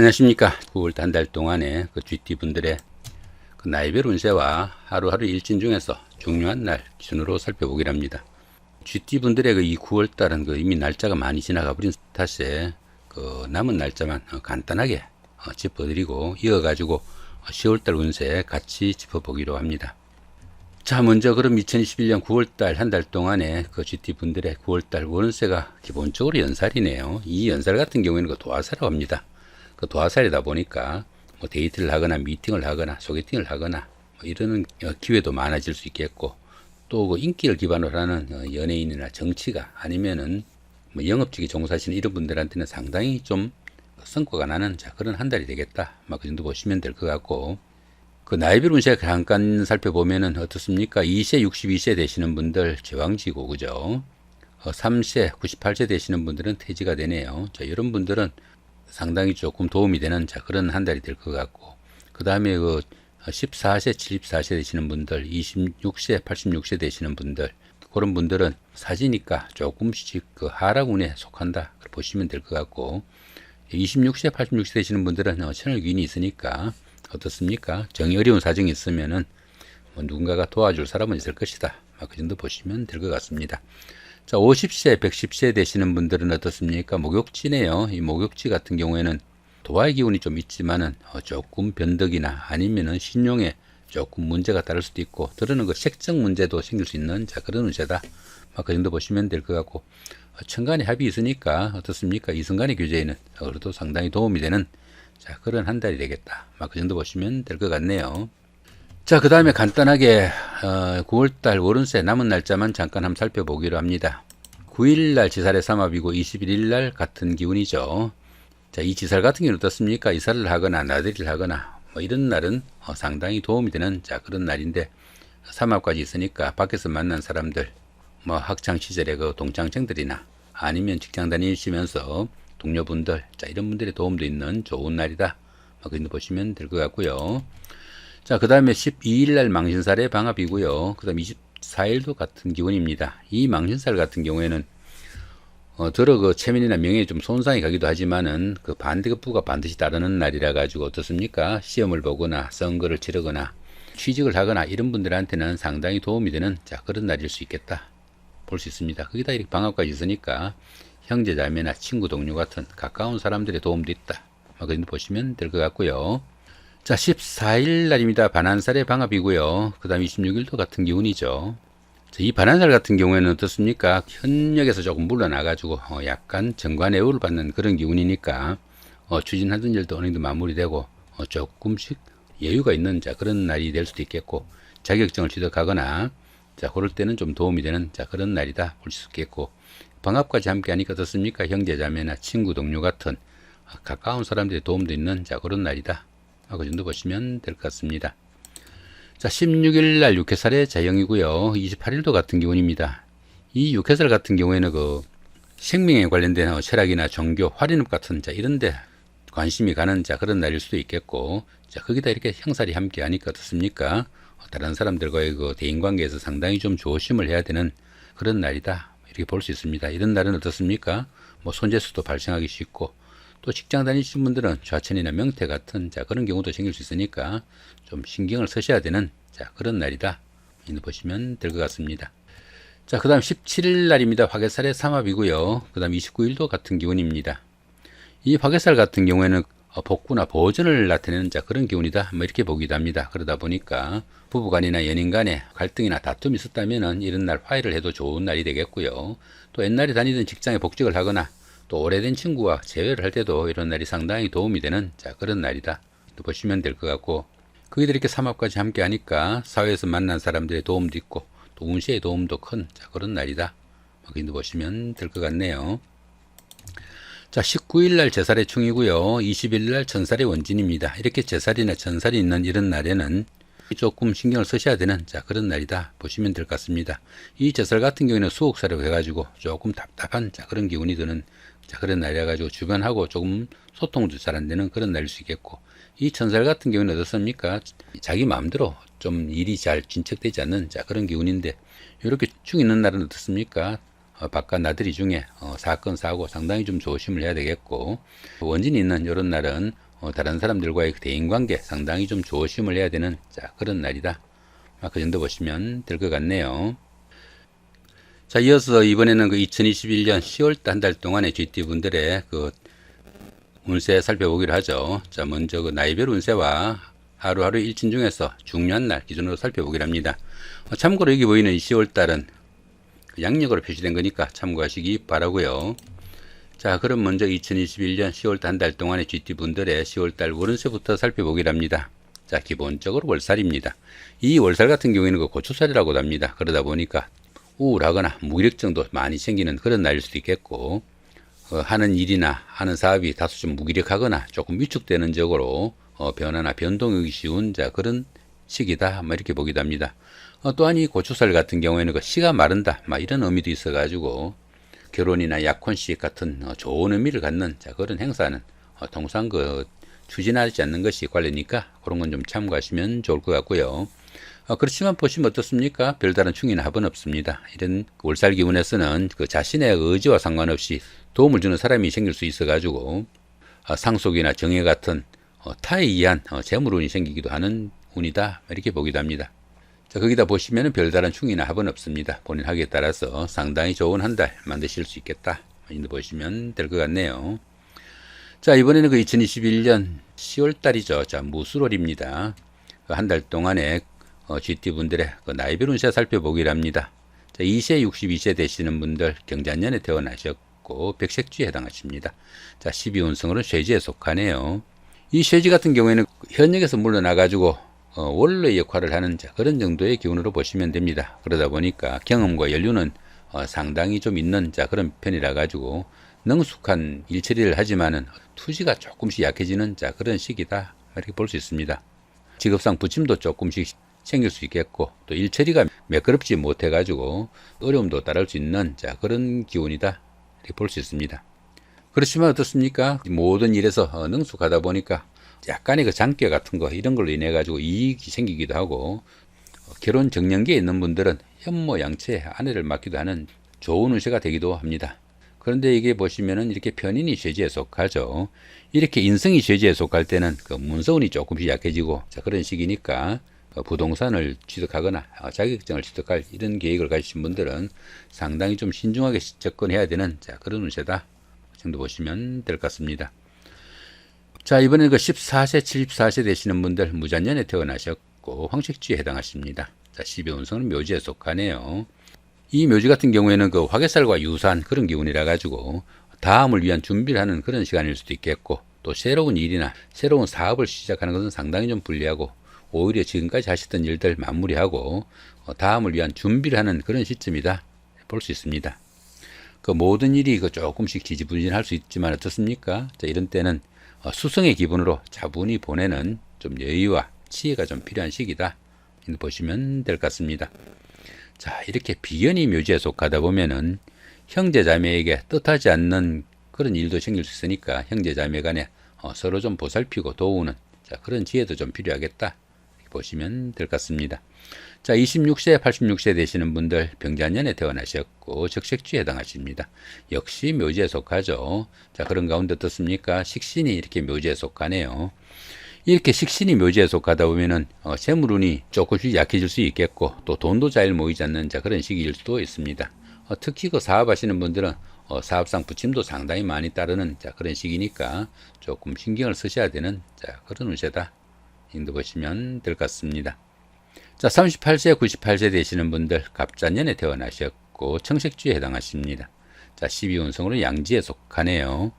안녕하십니까. 9월 한 달 동안에 그 GT 분들의 그 나이별 운세와 하루하루 일진 중에서 중요한 날 기준으로 살펴보기로 합니다. GT 분들의 그 이 9월 달은 그 이미 날짜가 많이 지나가 버린 탓에 그 남은 날짜만 어, 간단하게 어, 짚어드리고 이어가지고 10월 달 운세 같이 짚어보기로 합니다. 자, 먼저 그럼 2021년 9월 달 한 달 동안에 그 GT 분들의 9월 달 월세가 기본적으로 연살이네요. 이 연살 같은 경우에는 그 도화살이라고 합니다. 그 도화살이다 보니까 뭐 데이트를 하거나 미팅을 하거나 소개팅을 하거나 뭐 이러는 어, 기회도 많아질 수 있겠고 또 그 인기를 기반으로 하는 어, 연예인이나 정치가 아니면은 뭐 영업직에 종사하시는 이런 분들한테는 상당히 좀 성과가 나는 자 그런 한 달이 되겠다. 막 그 정도 보시면 될 것 같고 그 나이별 운세 잠깐 살펴보면은 어떻습니까? 2세, 62세 되시는 분들 제왕지고 그죠? 어, 3세, 98세 되시는 분들은 퇴지가 되네요. 자, 이런 분들은 상당히 조금 도움이 되는 자 그런 한 달이 될 것 같고 그 다음에 그 14세, 74세 되시는 분들, 26세, 86세 되시는 분들 그런 분들은 사지니까 조금씩 그 하락운에 속한다 보시면 될 것 같고 26세, 86세 되시는 분들은 어, 채널 귀인이 있으니까 어떻습니까? 정이 어려운 사정이 있으면은 뭐 누군가가 도와줄 사람은 있을 것이다. 막그 정도 보시면 될 것 같습니다. 자, 50세, 110세 되시는 분들은 어떻습니까? 목욕지네요. 이 목욕지 같은 경우에는 도화의 기운이 좀 있지만은 어, 조금 변덕이나 아니면은 신용에 조금 문제가 따를 수도 있고 들으는 그 색정 문제도 생길 수 있는 자 그런 운세다. 막그 정도 보시면 될 것 같고 어, 천간에 합이 있으니까 어떻습니까? 이승간의 교제에는 어, 그래도 상당히 도움이 되는 자 그런 한 달이 되겠다. 막 그 정도 보시면 될 것 같네요. 자, 그 다음에 간단하게, 어, 9월달 월운세 남은 날짜만 잠깐 한번 살펴보기로 합니다. 9일날 지살의 삼합이고 21일날 같은 기운이죠. 자, 이 지살 같은 경우는 어떻습니까? 이사를 하거나 나들이를 하거나 뭐 이런 날은 어, 상당히 도움이 되는 자, 그런 날인데 삼합까지 있으니까 밖에서 만난 사람들, 뭐 학창 시절의 그 동창생들이나 아니면 직장 다니시면서 동료분들, 자, 이런 분들의 도움도 있는 좋은 날이다. 뭐 그런 거 보시면 될 것 같고요. 자, 그 다음에 12일 날 망신살의 방합이고요. 그 다음 24일도 같은 기운입니다. 이 망신살 같은 경우에는 어, 들어 그 체면이나 명예에 좀 손상이 가기도 하지만은 그 반대급부가 반드시 따르는 날이라 가지고 어떻습니까? 시험을 보거나 선거를 치르거나 취직을 하거나 이런 분들한테는 상당히 도움이 되는 자 그런 날일 수 있겠다 볼 수 있습니다. 거기다 이렇게 방합까지 있으니까 형제 자매나 친구 동료 같은 가까운 사람들의 도움도 있다. 뭐 그런 보시면 될 것 같고요. 자, 14일 날입니다. 반환살의 방합이고요. 그 다음 26일도 같은 기운이죠. 자, 이 반환살 같은 경우에는 어떻습니까? 현역에서 조금 물러나가지고 어, 약간 정관애우를 받는 그런 기운이니까 어, 추진하던 일도 어느 정도 마무리되고 어, 조금씩 여유가 있는 자 그런 날이 될 수도 있겠고 자격증을 취득하거나 자 그럴 때는 좀 도움이 되는 자 그런 날이다 볼 수 있겠고 방합까지 함께 하니까 어떻습니까? 형제자매나 친구 동료 같은 어, 가까운 사람들의 도움도 있는 자 그런 날이다. 그 정도 보시면 될 것 같습니다. 자, 16일 날 육해살의 자영이고요. 28일도 같은 기운입니다. 이 육해살 같은 경우에는 그 생명에 관련된 어, 철학이나 종교, 활인업 같은 자 이런 데 관심이 가는 자 그런 날일 수도 있겠고 자 거기다 이렇게 형살이 함께 하니까 어떻습니까? 어, 다른 사람들과의 그 대인 관계에서 상당히 좀 조심을 해야 되는 그런 날이다 이렇게 볼 수 있습니다. 이런 날은 어떻습니까? 뭐 손재수도 발생하기 쉽고 또 직장 다니시는 분들은 좌천이나 명태 같은 자 그런 경우도 생길 수 있으니까 좀 신경을 쓰셔야 되는 자 그런 날이다. 보시면 될 것 같습니다. 자, 그 다음 17일 날입니다. 화개살의 삼합이고요. 그 다음 29일도 같은 기운입니다. 이 화개살 같은 경우에는 어, 복구나 보존을 나타내는 자 그런 기운이다. 뭐 이렇게 보기도 합니다. 그러다 보니까 부부간이나 연인 간에 갈등이나 다툼이 있었다면은 이런 날 화해를 해도 좋은 날이 되겠고요. 또 옛날에 다니던 직장에 복직을 하거나 또 오래된 친구와 재회를 할 때도 이런 날이 상당히 도움이 되는 자 그런 날이다. 또 보시면 될 것 같고 거기들 이렇게 삼합까지 함께 하니까 사회에서 만난 사람들의 도움도 있고 또 운시의 도움도 큰 자 그런 날이다. 거기도 보시면 될 것 같네요. 자, 19일 날 제살의 충이고요. 20일 날 천살의 원진입니다. 이렇게 제살이나 천살이 있는 이런 날에는 조금 신경을 쓰셔야 되는 자 그런 날이다 보시면 될 것 같습니다. 이 제살 같은 경우에는 수옥살이라고 해가지고 조금 답답한 자 그런 기운이 드는 자 그런 날이라 가지고 주변하고 조금 소통도 잘 안 되는 그런 날일 수 있겠고 이 천살 같은 경우는 어떻습니까? 자기 마음대로 좀 일이 잘 진척되지 않는 자 그런 기운인데 이렇게 축 있는 날은 어떻습니까? 어, 바깥 나들이 중에 어, 사건 사고 상당히 좀 조심을 해야 되겠고 원진이 있는 이런 날은 어, 다른 사람들과의 그 대인관계 상당히 좀 조심을 해야 되는 자 그런 날이다. 아, 그 정도 보시면 될 것 같네요. 자, 이어서 이번에는 그 2021년 10월 한 달 동안의 GT 분들의 그 운세 살펴보기로 하죠. 자, 먼저 그 나이별 운세와 하루하루 일진 중에서 중요한 날 기준으로 살펴보기로 합니다. 어, 참고로 여기 보이는 10월 달은 그 양력으로 표시된 거니까 참고하시기 바라고요. 자, 그럼 먼저 2021년 10월 한 달 동안의 GT 분들의 10월 달 월운세부터 살펴보기로 합니다. 자, 기본적으로 월살입니다. 이 월살 같은 경우에는 그 고추살이라고도 합니다. 그러다 보니까 우울하거나 무기력 정도 많이 생기는 그런 날일 수도 있겠고, 어, 하는 일이나 하는 사업이 다소 좀 무기력하거나 조금 위축되는 적으로 어, 변화나 변동이 쉬운 자 그런 시기다. 뭐 이렇게 보기도 합니다. 어, 또한 이 고추살 같은 경우에는 그 씨가 마른다. 막 이런 의미도 있어가지고 결혼이나 약혼식 같은 어, 좋은 의미를 갖는 자 그런 행사는 어, 통상 그 추진하지 않는 것이 관례니까 그런 건 좀 참고하시면 좋을 것 같고요. 어, 그렇지만 보시면 어떻습니까? 별다른 충이나 합은 없습니다. 이런 월살 기운에서는 그 자신의 의지와 상관없이 도움을 주는 사람이 생길 수 있어가지고 어, 상속이나 정해 같은 어, 타에 의한 어, 재물운이 생기기도 하는 운이다 이렇게 보기도 합니다. 자 거기다 보시면은 별다른 충이나 합은 없습니다. 본인 하기에 따라서 상당히 좋은 한 달 만드실 수 있겠다. 보시면 될 것 같네요. 자 이번에는 그 2021년 10월 달이죠. 자 무술월입니다. 그 한 달 동안에 어, GT 분들의 그 나이별 운세 살펴보기를 합니다. 자 2세 62세 되시는 분들 경자년에 태어나셨고 백색주에 해당하십니다. 자 12운성으로는 쇠지에 속하네요. 이 쇠지 같은 경우에는 현역에서 물러나가지고 어, 원로의 역할을 하는 자, 그런 정도의 기운으로 보시면 됩니다. 그러다 보니까 경험과 연륜은 어, 상당히 좀 있는 자 그런 편이라 가지고 능숙한 일처리를 하지만은 투지가 조금씩 약해지는 자 그런 시기다 이렇게 볼 수 있습니다. 직업상 부침도 조금씩 생길 수 있겠고 또 일 처리가 매끄럽지 못해 가지고 어려움도 따를 수 있는 자 그런 기운이다 이렇게 볼 수 있습니다. 그렇지만 어떻습니까? 모든 일에서 어, 능숙하다 보니까 약간의 그 장기 같은 거 이런 걸로 인해 가지고 이익이 생기기도 하고 어, 결혼 정년기에 있는 분들은 현모양처에 아내를 맡기도 하는 좋은 운세가 되기도 합니다. 그런데 이게 보시면은 이렇게 편인이 쇠지에 속하죠. 이렇게 인성이 쇠지에 속할 때는 그 문서운이 조금씩 약해지고 자 그런 어, 부동산을 취득하거나 어, 자격증을 취득할 이런 계획을 가지신 분들은 상당히 좀 신중하게 접근해야 되는 자 그런 운세다 정도 보시면 될 것 같습니다. 자, 이번에는 그 14세, 74세 되시는 분들 무자년에 태어나셨고 황식지에 해당하십니다. 자, 12운성은 묘지에 속하네요. 이 묘지 같은 경우에는 그 화개살과 유사한 그런 기운이라 가지고 다음을 위한 준비를 하는 그런 시간일 수도 있겠고 또 새로운 일이나 새로운 사업을 시작하는 것은 상당히 좀 불리하고 오히려 지금까지 하셨던 일들 마무리하고 어, 다음을 위한 준비를 하는 그런 시점이다 볼 수 있습니다. 그 모든 일이 그 조금씩 지지부진할 수 있지만 어떻습니까? 자, 이런 때는 어, 수성의 기분으로 차분히 보내는 좀 여유와 치해가 좀 필요한 시기다. 보시면 될 것 같습니다. 자, 이렇게 비연이 묘지에 속하다 보면은 형제 자매에게 뜻하지 않는 그런 일도 생길 수 있으니까 형제 자매 간에 어, 서로 좀 보살피고 도우는 자, 그런 지혜도 좀 필요하겠다. 보시면 될 것 같습니다. 자, 26세, 86세 되시는 분들 병자년에 태어나셨고 적색주에 해당하십니다. 역시 묘지에 속하죠. 자, 그런 가운데 어떻습니까? 식신이 이렇게 묘지에 속하네요. 이렇게 식신이 묘지에 속하다 보면은 어, 재물운이 조금씩 약해질 수 있겠고 또 돈도 잘 모이지 않는 자 그런 시기일 수도 있습니다. 어, 특히 그 사업하시는 분들은 어, 사업상 부침도 상당히 많이 따르는 자 그런 시기니까 조금 신경을 쓰셔야 되는 자 그런 운세다. 인도 보시면 될 것 같습니다. 자, 38세, 98세 되시는 분들 갑자년에 태어나셨고 청색주에 해당하십니다. 자, 12운성으로 양지에 속하네요.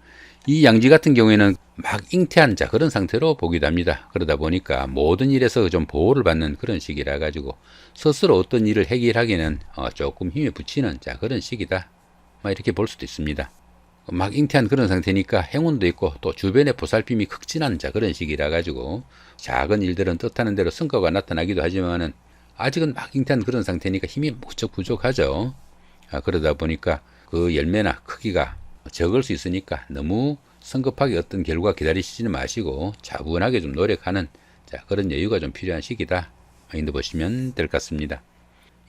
이 양지 같은 경우에는 막 잉태한 자 그런 상태로 보기도 합니다. 그러다 보니까 모든 일에서 좀 보호를 받는 그런 시기라 가지고 스스로 어떤 일을 해결하기는 어, 조금 힘에 붙이는 자 그런 시기다. 막 이렇게 볼 수도 있습니다. 막 잉태한 그런 상태니까 행운도 있고 또 주변의 보살핌이 극진한 자 그런 시기라 가지고 작은 일들은 뜻하는 대로 성과가 나타나기도 하지만은 아직은 막 잉태한 그런 상태니까 힘이 무척 부족하죠. 아, 그러다 보니까 그 열매나 크기가 적을 수 있으니까 너무 성급하게 어떤 결과 기다리시지는 마시고 차분하게 좀 노력하는 자, 그런 여유가 좀 필요한 시기다. 인도 보시면 될 것 같습니다.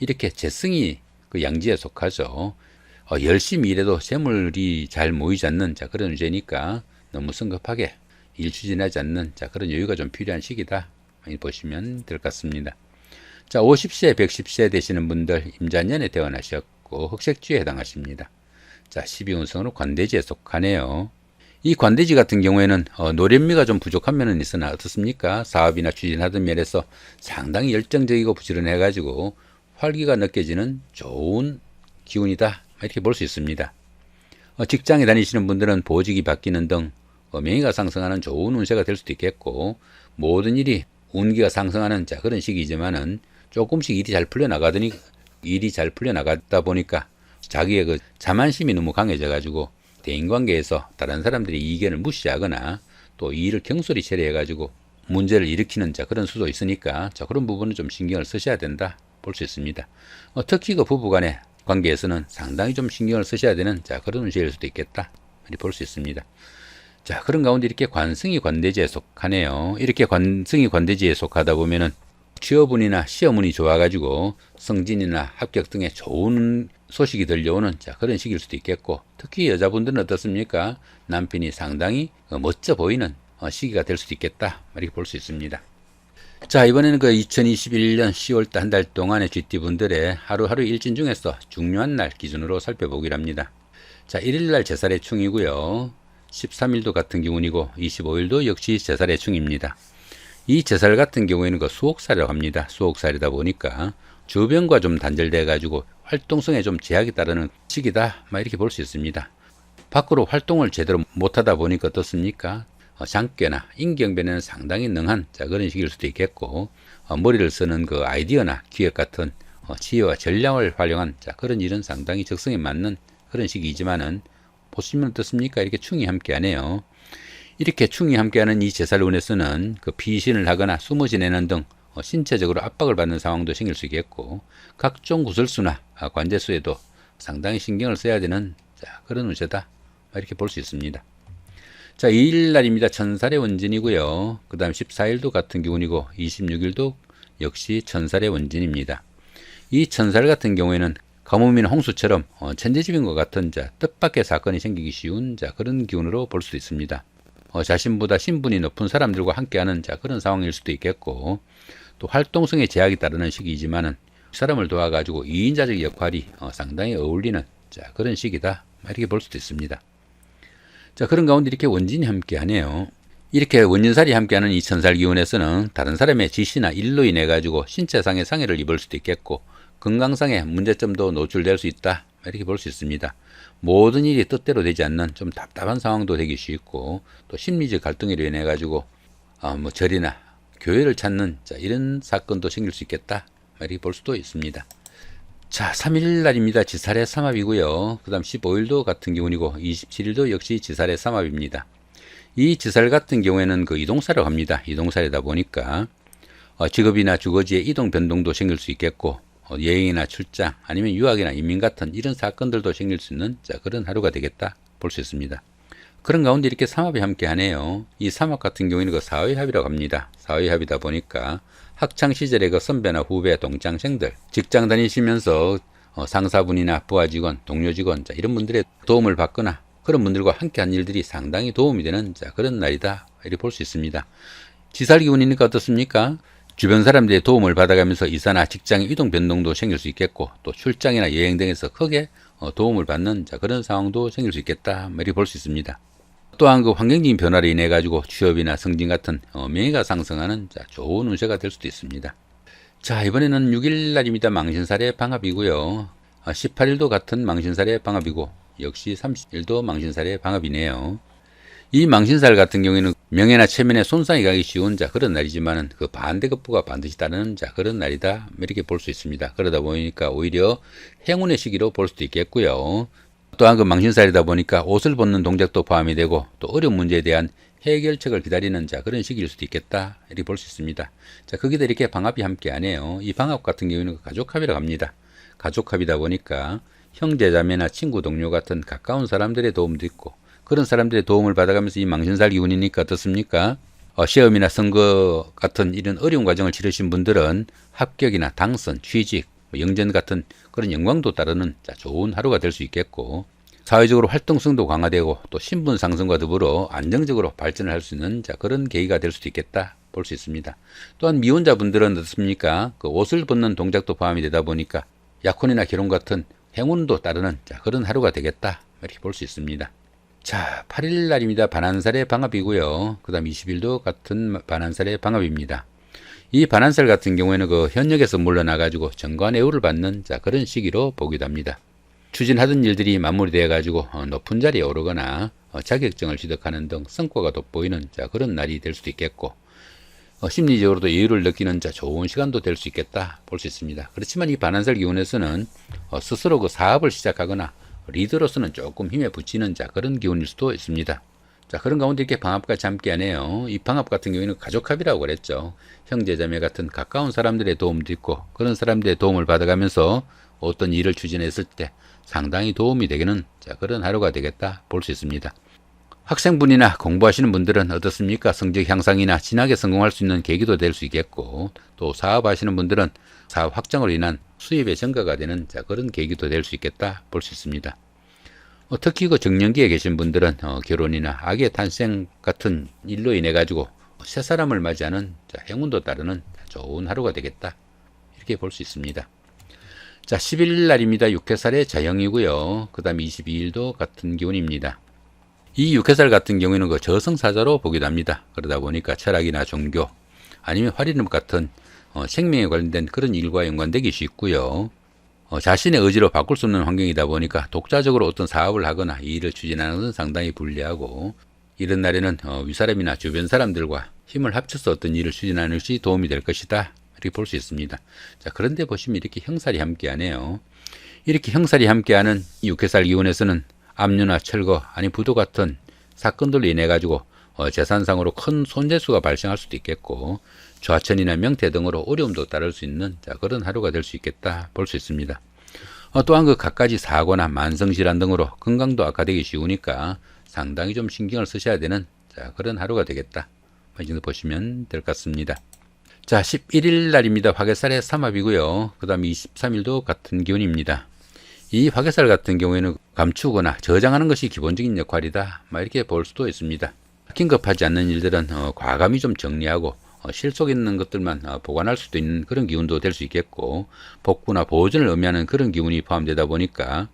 이렇게 재성이 그 양지에 속하죠. 어, 열심히 일해도 재물이 잘 모이지 않는 자 그런 문제니까 너무 성급하게 일 추진하지 않는 자 그런 여유가 좀 필요한 시기다 보시면 될 것 같습니다. 자 50세, 110세 되시는 분들 임자년에 태어나셨고 흑색주에 해당하십니다. 자 12운성으로 관대지에 속하네요. 이 관대지 같은 경우에는 어, 노련미가 좀 부족한 면은 있으나 어떻습니까? 사업이나 추진하던 면에서 상당히 열정적이고 부지런해 가지고 활기가 느껴지는 좋은 기운이다 이렇게 볼 수 있습니다. 어, 직장에 다니시는 분들은 보직이 바뀌는 등 어, 명예가 상승하는 좋은 운세가 될 수도 있겠고 모든 일이 운기가 상승하는 자 그런 시기지만은 조금씩 일이 잘 풀려 나가더니 일이 잘 풀려 나가다 보니까 자기의 그 자만심이 너무 강해져 가지고 대인관계에서 다른 사람들의 이견을 무시하거나 또이 일을 경솔히 처리해 가지고 문제를 일으키는 자 그런 수도 있으니까 자 그런 부분은 좀 신경을 쓰셔야 된다 볼 수 있습니다. 어, 특히 그 부부간의 관계에서는 상당히 좀 신경을 쓰셔야 되는 자 그런 운세일 수도 있겠다 이렇게 볼수 있습니다. 자 그런 가운데 이렇게 관승이 관대지에 속하네요. 이렇게 관승이 관대지에 속하다 보면은 취업운이나 시험운이 좋아가지고 성진이나 합격 등의 좋은 소식이 들려오는 자 그런 시기일 수도 있겠고 특히 여자분들은 어떻습니까? 남편이 상당히 어, 멋져 보이는 어, 시기가 될 수도 있겠다 이렇게 볼 수 있습니다. 자 이번에는 그 2021년 10월달 한 달 동안의 GT분들의 하루하루 일진 중에서 중요한 날 기준으로 살펴보기로 합니다. 자 1일날 제살의 충이고요. 13일도 같은 기운이고 25일도 역시 제살의 충입니다. 이 제살 같은 경우에는 그 수옥살이라고 합니다. 수옥살이다 보니까 주변과 좀 단절돼 가지고 활동성에 좀 제약이 따르는 시기다. 막 이렇게 볼 수 있습니다. 밖으로 활동을 제대로 못하다 보니까 어떻습니까? 어, 장께나 인경 변에는 상당히 능한 자, 그런 시기일 수도 있겠고 어, 머리를 쓰는 그 아이디어나 기획 같은 어, 지혜와 전략을 활용한 자, 그런 일은 상당히 적성에 맞는 그런 시기이지만은 보시면 어떻습니까? 이렇게 충이 함께하네요. 이렇게 충이 함께하는 이 제살운에서는 그 피신을 하거나 숨어 지내는 등 어, 신체적으로 압박을 받는 상황도 생길 수 있겠고 각종 구설수나 아, 관제수에도 상당히 신경을 써야 되는 자, 그런 운세다 이렇게 볼 수 있습니다. 자, 2일 날입니다. 천살의 원진이고요. 그 다음 14일도 같은 기운이고 26일도 역시 천살의 원진입니다. 이 천살 같은 경우에는 가뭄이나 홍수처럼 어, 천재지변과 같은 자 뜻밖의 사건이 생기기 쉬운 자 그런 기운으로 볼 수도 있습니다. 어, 자신보다 신분이 높은 사람들과 함께하는 자 그런 상황일 수도 있겠고 또 활동성에 제약이 따르는 시기이지만은 사람을 도와가지고 이인자적 역할이 어, 상당히 어울리는 자 그런 시기다 이렇게 볼 수도 있습니다. 자 그런 가운데 이렇게 원진이 함께 하네요. 이렇게 원진살이 함께하는 이 천살 기운에서는 다른 사람의 지시나 일로 인해 가지고 신체상의 상해를 입을 수도 있겠고 건강상의 문제점도 노출될 수 있다 이렇게 볼 수 있습니다. 모든 일이 뜻대로 되지 않는 좀 답답한 상황도 되기 쉽고 또 심리적 갈등으로 인해 가지고 어, 뭐 절이나 교회를 찾는 자, 이런 사건도 생길 수 있겠다 이렇게 볼 수도 있습니다. 자, 3일 날입니다. 지살의 삼합이고요. 그 다음 15일도 같은 경우이고 27일도 역시 지살의 삼합입니다. 이 지살 같은 경우에는 그 이동사라고 합니다. 이동사이다 보니까 어, 직업이나 주거지의 이동 변동도 생길 수 있겠고 어, 여행이나 출장 아니면 유학이나 이민 같은 이런 사건들도 생길 수 있는 자, 그런 하루가 되겠다 볼 수 있습니다. 그런 가운데 이렇게 삼합이 함께 하네요. 이 삼합 같은 경우에는 그 사회합이라고 합니다. 사회합이다 보니까 학창 시절의 그 선배나 후배, 동창생들, 직장 다니시면서 어, 상사분이나 부하 직원, 동료 직원, 자, 이런 분들의 도움을 받거나 그런 분들과 함께 한 일들이 상당히 도움이 되는 자, 그런 날이다. 이렇게 볼 수 있습니다. 지살기운이니까 어떻습니까? 주변 사람들의 도움을 받아가면서 이사나 직장 이동 변동도 생길 수 있겠고 또 출장이나 여행 등에서 크게 어, 도움을 받는 자, 그런 상황도 생길 수 있겠다. 이렇게 볼 수 있습니다. 또한 그 환경적인 변화로 인해 가지고 취업이나 승진 같은 어, 명예가 상승하는 자, 좋은 운세가 될 수도 있습니다. 자 이번에는 6일 날입니다. 망신살의 방합이고요. 18일도 같은 망신살의 방합이고 역시 30일도 망신살의 방합이네요. 이 망신살 같은 경우에는 명예나 체면에 손상이 가기 쉬운 자 그런 날이지만은 그 반대급부가 반드시 따르는 자 그런 날이다 이렇게 볼 수 있습니다. 그러다 보니까 오히려 행운의 시기로 볼 수도 있겠고요. 또한 그 망신살이다 보니까 옷을 벗는 동작도 포함이 되고 또 어려운 문제에 대한 해결책을 기다리는 자 그런 시기일 수도 있겠다 이렇게 볼 수 있습니다. 자 거기다 이렇게 방합이 함께 하네요. 이 방합 같은 경우에는 그 가족합이라고 합니다. 가족합이다 보니까 형제 자매나 친구 동료 같은 가까운 사람들의 도움도 있고 그런 사람들의 도움을 받아가면서 이 망신살 기운이니까 어떻습니까? 어, 시험이나 선거 같은 이런 어려운 과정을 치르신 분들은 합격이나 당선, 취직, 뭐 영전 같은 그런 영광도 따르는 자, 좋은 하루가 될 수 있겠고 사회적으로 활동성도 강화되고 또 신분 상승과 더불어 안정적으로 발전을 할 수 있는 자, 그런 계기가 될 수도 있겠다 볼 수 있습니다. 또한 미혼자분들은 어떻습니까? 그 옷을 벗는 동작도 포함이 되다 보니까 약혼이나 결혼 같은 행운도 따르는 자, 그런 하루가 되겠다 이렇게 볼 수 있습니다. 자, 8일 날입니다. 반환살의 방합이고요. 그 다음 20일도 같은 반환살의 방합입니다. 이 반환살 같은 경우에는 그 현역에서 물러나가지고 정관 애우를 받는 자, 그런 시기로 보기도 합니다. 추진하던 일들이 마무리되어 가지고 어, 높은 자리에 오르거나 어, 자격증을 취득하는 등 성과가 돋보이는 자, 그런 날이 될 수도 있겠고 어, 심리적으로도 여유를 느끼는 자 좋은 시간도 될 수 있겠다 볼 수 있습니다. 그렇지만 이 반환살 기운에서는 어, 스스로 그 사업을 시작하거나 리더로서는 조금 힘에 붙이는 자 그런 기운일 수도 있습니다. 자 그런 가운데 이렇게 방합까지 함께하네요. 이 방합 같은 경우에는 가족합이라고 그랬죠. 형제자매 같은 가까운 사람들의 도움도 있고 그런 사람들의 도움을 받아가면서 어떤 일을 추진했을 때 상당히 도움이 되기는 자 그런 하루가 되겠다 볼 수 있습니다. 학생분이나 공부하시는 분들은 어떻습니까? 성적 향상이나 진하게 성공할 수 있는 계기도 될 수 있겠고 또 사업하시는 분들은 사업 확장으로 인한 수입의 증가가 되는 자, 그런 계기도 될 수 있겠다 볼 수 있습니다. 어, 특히 그 정년기에 계신 분들은 어, 결혼이나 아기의 탄생 같은 일로 인해 가지고 새 사람을 맞이하는 자, 행운도 따르는 좋은 하루가 되겠다 이렇게 볼 수 있습니다. 자, 11일 날입니다. 6회살의 자영이고요. 그 다음 22일도 같은 기운입니다. 이 육해살 같은 경우에는 그 저승사자로 보기도 합니다. 그러다 보니까 철학이나 종교 아니면 활이름 같은 어, 생명에 관련된 그런 일과 연관되기 쉽고요. 어, 자신의 의지로 바꿀 수 없는 환경이다 보니까 독자적으로 어떤 사업을 하거나 이 일을 추진하는 것은 상당히 불리하고 이런 날에는 어, 윗사람이나 주변 사람들과 힘을 합쳐서 어떤 일을 추진하는 것이 도움이 될 것이다. 이렇게 볼 수 있습니다. 자, 그런데 보시면 이렇게 형살이 함께하네요. 이렇게 형살이 함께하는 이 육해살 기운에서는 압류나 철거 아니 부도 같은 사건들로 인해 가지고 어, 재산상으로 큰 손재수가 발생할 수도 있겠고 좌천이나 명태 등으로 어려움도 따를 수 있는 자, 그런 하루가 될 수 있겠다 볼 수 있습니다. 어, 또한 그 갖가지 사고나 만성질환 등으로 건강도 악화되기 쉬우니까 상당히 좀 신경을 쓰셔야 되는 자, 그런 하루가 되겠다. 이 정도 보시면 될 것 같습니다. 자, 11일 날입니다. 화개살의 삼합이고요. 그 다음 23일도 같은 기운입니다. 이 화개살 같은 경우에는 감추거나 저장하는 것이 기본적인 역할이다. 막 이렇게 볼 수도 있습니다. 긴급하지 않는 일들은 어, 과감히 좀 정리하고 어, 실속 있는 것들만 어, 보관할 수도 있는 그런 기운도 될 수 있겠고 복구나 보존을 의미하는 그런 기운이 포함되다 보니까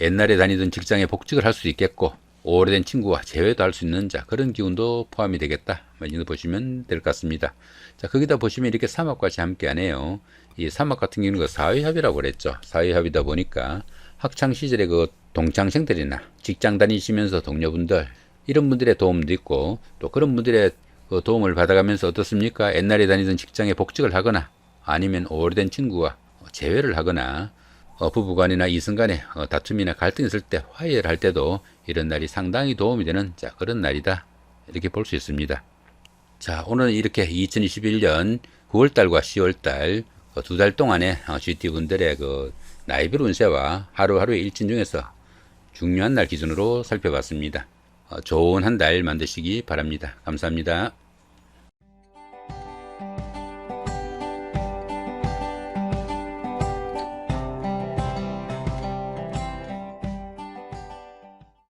옛날에 다니던 직장에 복직을 할 수 있겠고 오래된 친구와 재회도 할 수 있는 자 그런 기운도 포함이 되겠다. 이 정도 보시면 될 것 같습니다. 자 거기다 보시면 이렇게 사막까지 함께하네요. 이 사막 같은 경우는 그 사회합이라고 그랬죠. 사회합이다 보니까 학창 시절에 그 동창생들이나 직장 다니시면서 동료분들 이런 분들의 도움도 있고 또 그런 분들의 그 도움을 받아가면서 어떻습니까? 옛날에 다니던 직장에 복직을 하거나 아니면 오래된 친구와 재회를 하거나 어, 부부간이나 이성간에 어, 다툼이나 갈등이 있을 때 화해를 할 때도 이런 날이 상당히 도움이 되는 자 그런 날이다 이렇게 볼 수 있습니다. 자 오늘은 이렇게 2021년 9월달과 10월달 그두달 동안의 어, GT 분들의 그 나이별 운세와 하루하루의 일진 중에서 중요한 날 기준으로 살펴봤습니다. 어, 좋은 한 달 만드시기 바랍니다. 감사합니다.